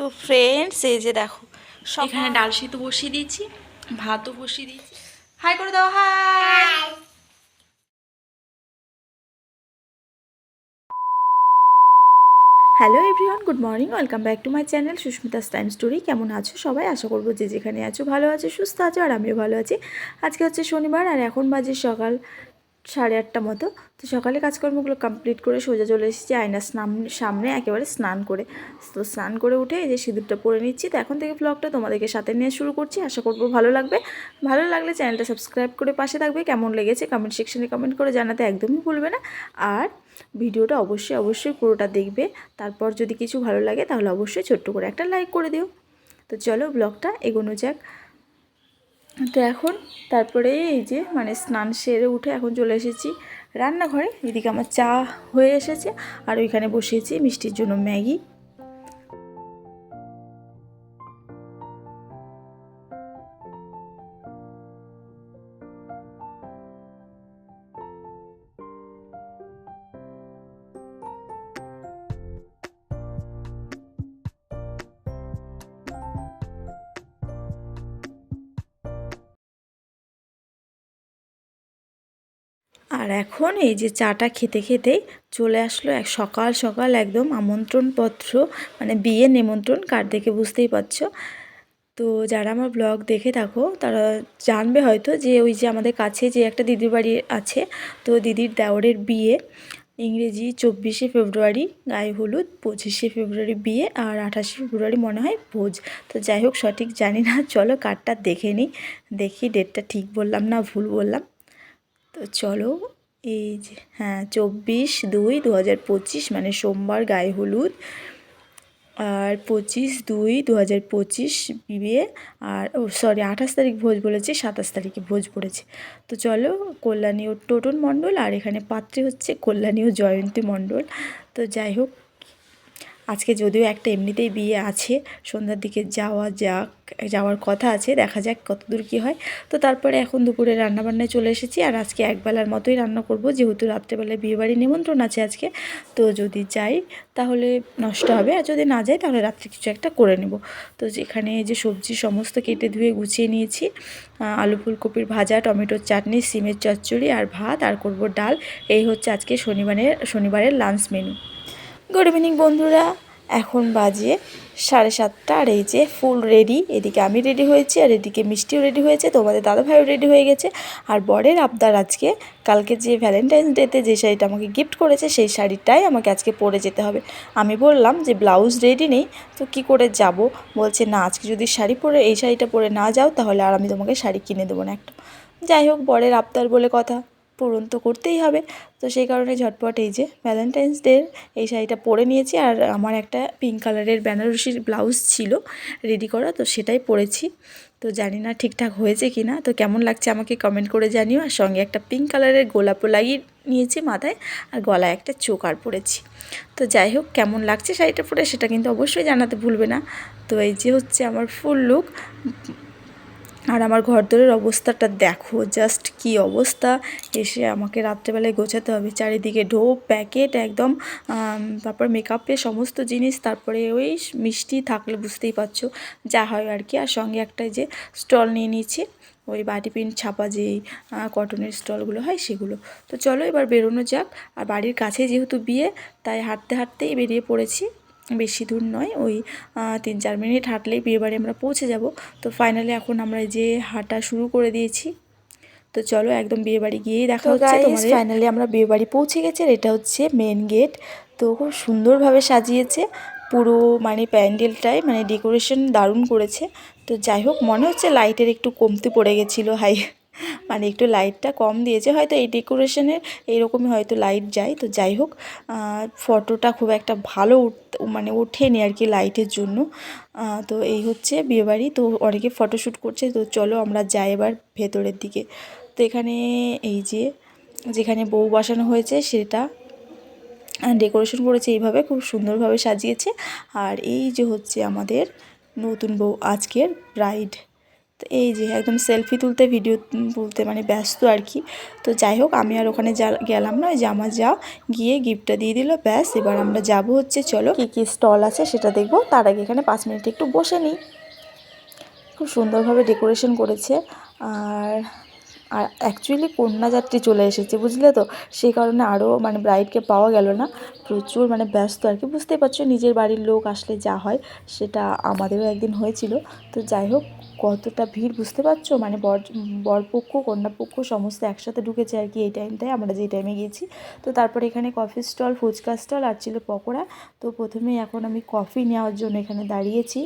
তো ফ্রেন্ডস এই যে দেখো সব এখানে ডাল সিদ্ধ বসিয়ে দিয়েছি ভাতও বসিয়ে দিয়েছি। হাই করে দাও hi hello everyone good morning welcome back to my channel Susmita's time story কেমন আছো সবাই? আশা করব যে যেখানে আছো ভালো আছো সুস্থ আছো আর আমিও ভালো আছি। আজকে হচ্ছে শনিবার আর এখন বাজে সকাল সাড়ে আটটা মতো। তো সকালে কাজকর্মগুলো কমপ্লিট করে সোজা চলে এসেছি আয়নার সামনে একেবারে স্নান করে। তো স্নান করে উঠে এই যে সিঁদুরটা পরে নিচ্ছি। তো এখন থেকে ব্লগটা তোমাদেরকে সাথে নিয়ে শুরু করছি। আশা করব ভালো লাগবে। ভালো লাগলে চ্যানেলটা সাবস্ক্রাইব করে পাশে থাকবে। কেমন লেগেছে কমেন্ট সেকশনে কমেন্ট করে জানাতে একদমই ভুলবে না। আর ভিডিওটা অবশ্যই অবশ্যই পুরোটা দেখবে। তারপর যদি কিছু ভালো লাগে তাহলে অবশ্যই ছোট্ট করে একটা লাইক করে দিও। তো চলো ব্লগটা এগোনো যাক। তো এখন তারপরে এই যে মানে স্নান সেরে উঠে এখন চলে এসেছি রান্নাঘরে। এদিকে আমার চা হয়ে এসেছে আর ওইখানে বসিয়েছি মিষ্টির জন্য ম্যাগি। আর এখন এই যে চাটা খেতে খেতেই চলে আসলো এক সকাল সকাল একদম আমন্ত্রণপত্র মানে বিয়ে নিমন্ত্রণ, কার দেখে বুঝতেই পারছ। তো যারা আমার ব্লগ দেখে থাকো, তারা জানবে হয়তো যে ওই যে আমাদের কাছে যে একটা দিদির বাড়ি আছে, তো দিদির দেওরের বিয়ে, ইংরেজি চব্বিশে ফেব্রুয়ারি, গায়ে হলুদ পঁচিশে ফেব্রুয়ারি বিয়ে আর আঠাশে ফেব্রুয়ারি মনে হয় ভোজ। তো যাই হোক, সঠিক জানি না, চলো কার্ডটা দেখে নিই, দেখি ডেটটা ঠিক বললাম না ভুল বললাম। তো চলো, এই যে হ্যাঁ চব্বিশ দুই দু হাজার পঁচিশ মানে সোমবার গায়ে হলুদ। আর পঁচিশ দুই দু হাজার পঁচিশ বিয়ে, আর, ও সরি আঠাশ তারিখ ভোজ বলেছে, সাতাশ তারিখে ভোজ পড়েছে। তো চলো কল্যাণী ও টোটন মণ্ডল, আর এখানে পাত্রী হচ্ছে কল্যাণী ও জয়ন্তী মণ্ডল। তো যাই হোক আজকে যদিও একটা এমনিতেই বিয়ে আছে, সন্ধ্যার দিকে যাওয়া যাক, যাওয়ার কথা আছে, দেখা যাক কত দূর কী হয়। তো তারপরে এখন দুপুরে রান্নাবান্নায় চলে এসেছি আর আজকে একবেলার মতোই রান্না করব, যেহেতু রাত্রেবেলায় বিয়েবাড়ি নিমন্ত্রণ আছে আজকে। তো যদি যাই তাহলে নষ্ট হবে, আর যদি না যাই তাহলে রাত্রে কিছু একটা করে নেব। তো যেখানে যে সবজি সমস্ত কেটে ধুয়ে গুছিয়ে নিয়েছি আলু ফুলকপির ভাজা, টমেটোর চাটনি, সিমের চচ্চড়ি আর ভাত, আর করব ডাল। এই হচ্ছে আজকে শনিবারের শনিবারের লাঞ্চ মেনু গুড ইভিনিং বন্ধুরা। এখন বাজে সাড়ে সাতটা, আর এই যে ফুল রেডি এদিকে আমি রেডি হয়েছি, আর এদিকে মিষ্টিও রেডি হয়েছে তোমাদের দাদাভাইও রেডি হয়ে গেছে। আর বরের আবদার আজকে, কালকে যে ভ্যালেন্টাইন্স ডেতে যে শাড়িটা আমাকে গিফট করেছে, সেই শাড়িটাই আমাকে আজকে পরে যেতে হবে। আমি বললাম যে ব্লাউজ রেডি নেই, তো কি করে যাব? বলছে, না, আজকে যদি শাড়ি পরে, এই শাড়িটা পরে না যাও, তাহলে আর আমি তোমাকে শাড়ি কিনে দেবো না একটা। যাই হোক, বরের আবদার বলে কথা। পূরণ তো করতেই হবে। তো সেই কারণে ঝটপট এই যে ভ্যালেন্টাইন্স ডের এই শাড়িটা পরে নিয়েছি। আর আমার একটা পিঙ্ক কালারের বেনারসির ব্লাউজ ছিল রেডি করা, তো সেটাই পরেছি। তো জানি না ঠিকঠাক হয়েছে কি না তো কেমন লাগছে আমাকে কমেন্ট করে জানিও। আর সঙ্গে একটা পিঙ্ক কালারের গোলাপও লাগিয়ে নিয়েছি মাথায়। আর গলায় একটা চোকার পরেছি। তো যাই হোক, কেমন লাগছে শাড়িটা পরে সেটা কিন্তু অবশ্যই জানাতে ভুলবে না। তো এই যে হচ্ছে আমার ফুল লুক আর আমার ঘরদোরের অবস্থাটা দেখো জাস্ট কি অবস্থা। এসে আমাকে রাত্রেবেলায় গোছাতে হবে, চারিদিকে ঢোপ প্যাকেট একদম তারপর মেকআপের সমস্ত জিনিস, তারপরে ওই মিষ্টি থাকলে বুঝতেই পারছ, যা হয় আর কি। আর সঙ্গে একটা যে স্টল নিয়ে নিয়েছি, ওই বাটি প্রিন্ট ছাপা যেই কটনের স্টলগুলো হয় সেগুলো। তো চলো এবার বেরোনো যাক, আর বাড়ির কাছে যেহেতু বিয়ে, তাই হাঁটতে হাঁটতেই বেরিয়ে পড়েছি। বেশি দূর নয় ওই তিন চার মিনিট হাঁটলেই বিয়েবাড়ি আমরা পৌঁছে যাব। তো ফাইনালি এখন আমরা যে হাঁটা শুরু করে দিয়েছি তো চলো একদম বিয়েবাড়ি গিয়েই দেখা হচ্ছে তোমাদের। ফাইনালি আমরা বিয়েবাড়ি পৌঁছে গেছি আর এটা হচ্ছে মেন গেট তো খুব সুন্দরভাবে সাজিয়েছে পুরো মানে প্যান্ডেলটাই মানে ডেকোরেশন দারুণ করেছে। তো যাই হোক মনে হচ্ছে লাইটের একটু কমতে পড়ে গেছিল হাই। মানে একটু লাইটটা কম দিয়েছে। হয়তো এই ডেকোরেশনের এইরকমই হয়তো লাইট যায়। তো যাই হোক ফটোটা খুব একটা ভালো মানে ওঠেনি আর কি লাইটের জন্য। তো এই হচ্ছে বিয়েবাড়ি তো অনেকে ফটোশ্যুট করছে। তো চলো আমরা যাই এবার ভেতরের দিকে। তো এখানে এই যে, যেখানে বউ বসানো হয়েছে সেটা ডেকোরেশন করেছে এইভাবে খুব সুন্দরভাবে সাজিয়েছে। আর এই যে হচ্ছে আমাদের নতুন বউ আজকের ব্রাইড তো এই যে একদম সেলফি তুলতে ভিডিও তুলতে মানে ব্যস্ত আর কি। তো যাই হোক, আমি আর ওখানে যা, গেলাম না যে আমার যা গিয়ে গিফটটা দিয়ে দিল, ব্যাস, এবার আমরা যাব হচ্ছে, চলো। কী কী স্টল আছে সেটা দেখব, তার আগে এখানে পাঁচ মিনিট একটু বসে নিই। খুব সুন্দরভাবে ডেকোরেশন করেছে, আর আর অ্যাকচুয়ালি কন্যাযাত্রী চলে এসেছে, বুঝলে তো? সেই কারণে আরও মানে ব্রাইডকে পাওয়া গেল না। প্রচুর মানে ব্যস্ত আর কি। বুঝতেই পারছ, নিজের বাড়ির লোক আসলে যা হয় সেটা আমাদেরও একদিন হয়েছিল। তো যাই হোক, কতটা ভিড় বুঝতে পারছ? মানে বর বরপক্ষ, কন্যাপক্ষ সমস্ত একসাথে ঢুকেছে আর কি এই টাইমটায় আমরা যেই টাইমে গিয়েছি তো তারপরে এখানে কফি স্টল ফুচকা স্টল আর ছিল পকোড়া। তো প্রথমেই এখন আমি কফি নেওয়ার জন্য এখানে দাঁড়িয়েছি।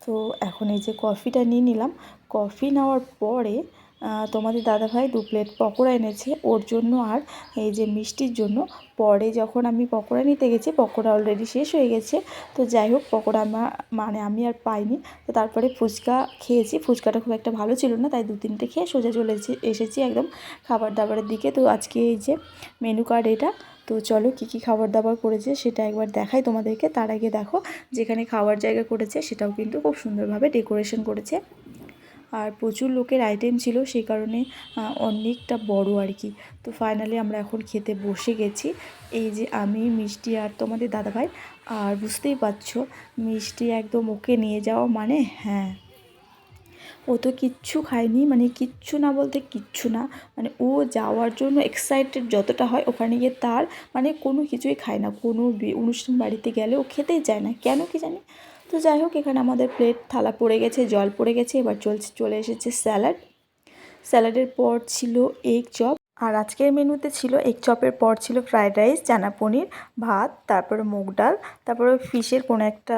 তো এখন এই যে কফিটা নিয়ে নিলাম। কফি নেওয়ার পরে তোমাদের দাদাভাই দু প্লেট পকোড়া এনেছে। ওর জন্য আর এই যে মিষ্টির জন্য পরে যখন আমি পকোড়া নিতে গেছি, পকোড়া অলরেডি শেষ হয়ে গেছে। তো যাই হোক, পকোড়া মানে আমি আর পাইনি। তো তারপরে ফুচকা খেয়েছি। ফুচকাটা খুব একটা ভালো ছিল না, তাই দু তিনটে খেয়ে সোজা চলে এসেছি একদম খাবার দাবারের দিকে। তো আজকে এই যে মেনু কার্ড এটা। তো চলো কী কী খাবার দাবার করেছে সেটা একবার দেখাই তোমাদেরকে। তার আগে দেখো, যেখানে খাওয়ার জায়গা করেছে সেটাও কিন্তু খুব সুন্দরভাবে ডেকোরেশন করেছে। আর প্রচুর লোকের আইটেম ছিল সেই কারণে অনেকটা বড় আর কি। তো ফাইনালি আমরা এখন খেতে বসে গেছি। এই যে আমি, মিষ্টি আর তোমাদের দাদাভাই। আর বুঝতেই পারছ, মিষ্টি একদম ওকে নিয়ে যাওয়া মানে হ্যাঁ। ও তো কিচ্ছু খায়নি মানে কিচ্ছু না বলতে কিচ্ছু না। মানে ও যাওয়ার জন্য এক্সাইটেড যতটা হয়, ওখানে গিয়ে তার মানে কোনো কিছুই খায় না। কোনো অনুষ্ঠান বাড়িতে গেলে ও খেতেই চায় না। কেন কি জানি? তো যাই হোক, এখানে আমাদের প্লেট থালা পড়ে গেছে, জল পড়ে গেছে, এবার চলছে, চলে এসেছে স্যালাড স্যালাডের পর ছিল এগ চপ আর আজকের মেনুতে ছিল এগ চপের পর ছিল ফ্রায়েড রাইস চানা পনির, ভাত, তারপরে মুগ ডাল, তারপরে ফিশের কোনো একটা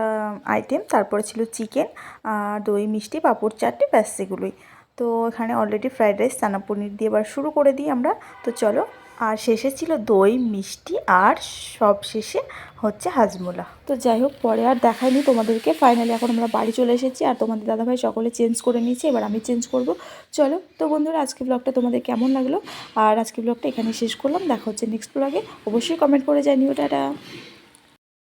আইটেম তারপরে ছিল চিকেন আর দই, মিষ্টি, পাঁপড় চাটনি, ব্যাস সেগুলোই তো এখানে already fried rice chana paneer দিয়ে এবার শুরু করে দিই আমরা। তো চলো আর শেষে ছিল দই, মিষ্টি আর সব শেষে হচ্ছে হাজমোলা। তো যাই হোক, পরে আর দেখায়নি তোমাদেরকে। ফাইনালি এখন আমরা বাড়ি চলে এসেছি আর তোমাদের দাদাভাই সকলে চেঞ্জ করে নিয়েছি, এবার আমি চেঞ্জ করব। চলো, তো বন্ধুরা, আজকে ব্লগটা তোমাদের কেমন লাগল? আর আজকে ব্লগটা এখানে শেষ করলাম। দেখা হচ্ছে নেক্সট ব্লগে অবশ্যই কমেন্ট করে জানিও, টাটা।